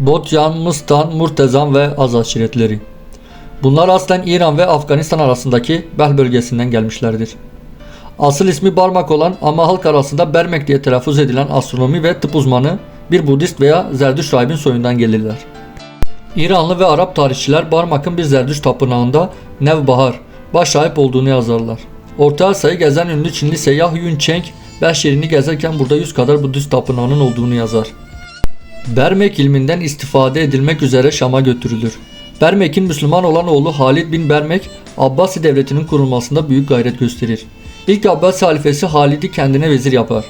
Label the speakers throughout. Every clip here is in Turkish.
Speaker 1: Botyan, Mıstan, Murtezan ve Az aşiretleri. Bunlar aslen İran ve Afganistan arasındaki Bel bölgesinden gelmişlerdir. Asıl ismi Barmak olan ama halk arasında Bermek diye telaffuz edilen astronomi ve tıp uzmanı bir Budist veya Zerdüşt rahibin soyundan gelirler. İranlı ve Arap tarihçiler Barmak'ın bir Zerdüşt tapınağında Nevbahar, baş rahip olduğunu yazarlar. Orta Asya'yı gezen ünlü Çinli seyyah Yun Cheng, Bel şehrini gezerken burada 100 kadar Budist tapınağının olduğunu yazar. Bermek ilminden istifade edilmek üzere Şam'a götürülür. Bermek'in Müslüman olan oğlu Halid bin Bermek, Abbasi devletinin kurulmasında büyük gayret gösterir. İlk Abbasi halifesi Halid'i kendine vezir yapar.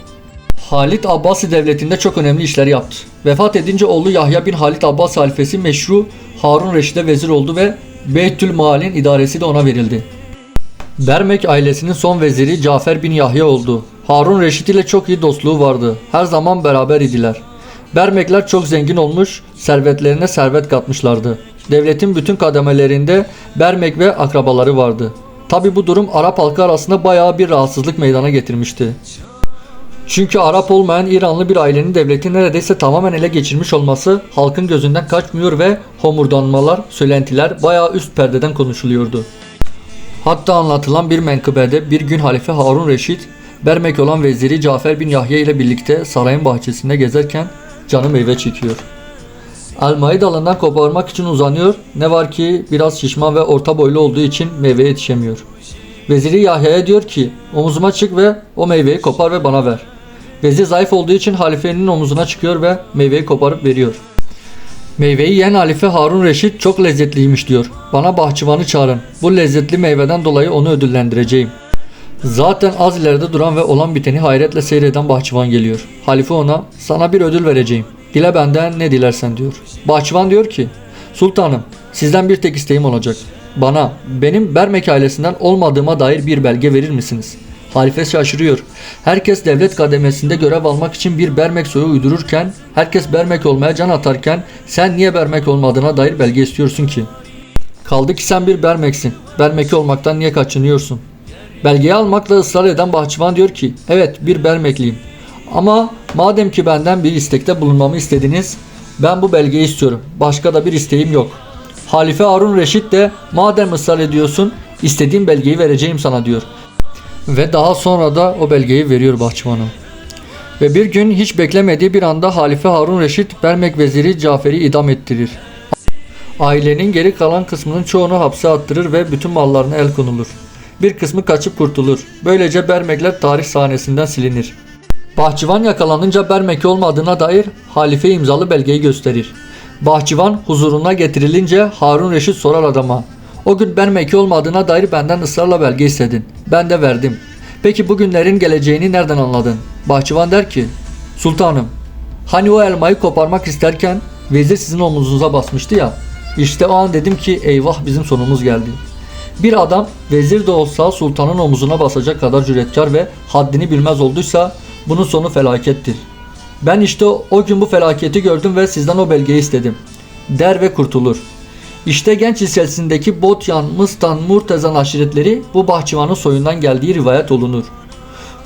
Speaker 1: Halid Abbasi devletinde çok önemli işler yaptı. Vefat edince oğlu Yahya bin Halid Abbasi halifesi meşru Harun Reşid'e vezir oldu ve Beytül Mal'in idaresi de ona verildi. Bermek ailesinin son veziri Cafer bin Yahya oldu. Harun Reşit ile çok iyi dostluğu vardı. Her zaman beraber idiler. Bermekler çok zengin olmuş, servetlerine servet katmışlardı. Devletin bütün kademelerinde Bermek ve akrabaları vardı. Tabi bu durum Arap halkı arasında bayağı bir rahatsızlık meydana getirmişti. Çünkü Arap olmayan İranlı bir ailenin devleti neredeyse tamamen ele geçirmiş olması halkın gözünden kaçmıyor ve homurdanmalar, söylentiler bayağı üst perdeden konuşuluyordu. Hatta anlatılan bir menkıbede bir gün Halife Harun Reşit, Bermek olan veziri Cafer bin Yahya ile birlikte sarayın bahçesinde gezerken canı meyve çekiyor. Elmayı dalından koparmak için uzanıyor. Ne var ki biraz şişman ve orta boylu olduğu için meyveye yetişemiyor. Veziri Yahya'ya diyor ki omuzuma çık ve o meyveyi kopar ve bana ver. Vezir zayıf olduğu için halifenin omuzuna çıkıyor ve meyveyi koparıp veriyor. Meyveyi yiyen halife Harun Reşit çok lezzetliymiş diyor. Bana bahçıvanı çağırın. Bu lezzetli meyveden dolayı onu ödüllendireceğim. Zaten az ileride duran ve olan biteni hayretle seyreden bahçıvan geliyor. Halife ona sana bir ödül vereceğim. Dile benden ne dilersen diyor. Bahçıvan diyor ki Sultanım sizden bir tek isteğim olacak. Bana benim Bermek ailesinden olmadığıma dair bir belge verir misiniz? Halife şaşırıyor. Herkes devlet kademesinde görev almak için bir Bermek soyu uydururken, herkes Bermek olmaya can atarken sen niye Bermek olmadığına dair belge istiyorsun ki? Kaldı ki sen bir Bermeksin. Bermeki olmaktan niye kaçınıyorsun? Belgeyi almakla ısrar eden bahçıvan diyor ki evet bir Bermekliyim. Ama madem ki benden bir istekte bulunmamı istediniz ben bu belgeyi istiyorum. Başka da bir isteğim yok. Halife Harun Reşit de madem ısrar ediyorsun istediğim belgeyi vereceğim sana diyor. Ve daha sonra da o belgeyi veriyor bahçıvana. Ve bir gün hiç beklemediği bir anda Halife Harun Reşit Bermek veziri Cafer'i idam ettirir. Ailenin geri kalan kısmının çoğunu hapse attırır ve bütün mallarına el konulur. Bir kısmı kaçıp kurtulur. Böylece Bermekler tarih sahnesinden silinir. Bahçıvan yakalanınca Bermek olmadığına dair halife imzalı belgeyi gösterir. Bahçıvan huzuruna getirilince Harun Reşit sorar adama. O gün Bermek olmadığına dair benden ısrarla belge istedin. Ben de verdim. Peki bugünlerin geleceğini nereden anladın? Bahçıvan der ki Sultanım hani o elmayı koparmak isterken vezir sizin omuzunuza basmıştı ya. İşte o an dedim ki eyvah bizim sonumuz geldi. Bir adam vezir de olsa sultanın omuzuna basacak kadar cüretkar ve haddini bilmez olduysa bunun sonu felakettir. Ben işte o gün bu felaketi gördüm ve sizden o belgeyi istedim. Der ve kurtulur. İşte genç lisesindeki Botyan, Mıstan, Murtezan aşiretleri bu bahçıvanın soyundan geldiği rivayet olunur.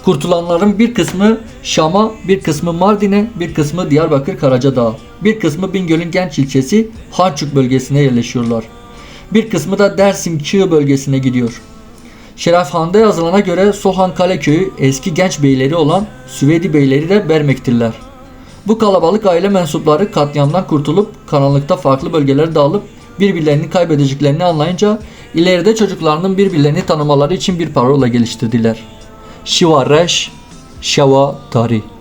Speaker 1: Kurtulanların bir kısmı Şam'a, bir kısmı Mardin'e, bir kısmı Diyarbakır Karacadağ, bir kısmı Bingöl'ün Genç ilçesi Hançuk bölgesine yerleşiyorlar. Bir kısmı da Dersim Çığ bölgesine gidiyor. Şerefhan'da yazılana göre Sohan Kale köyü eski genç beyleri olan Süveydi beyleri de Bermek'tirler. Bu kalabalık aile mensupları katliamdan kurtulup karanlıkta farklı bölgelere dağılıp birbirlerini kaybedeceklerini anlayınca ileride çocuklarının birbirlerini tanımaları için bir parola geliştirdiler. Shiva Resh, Shava Tarih.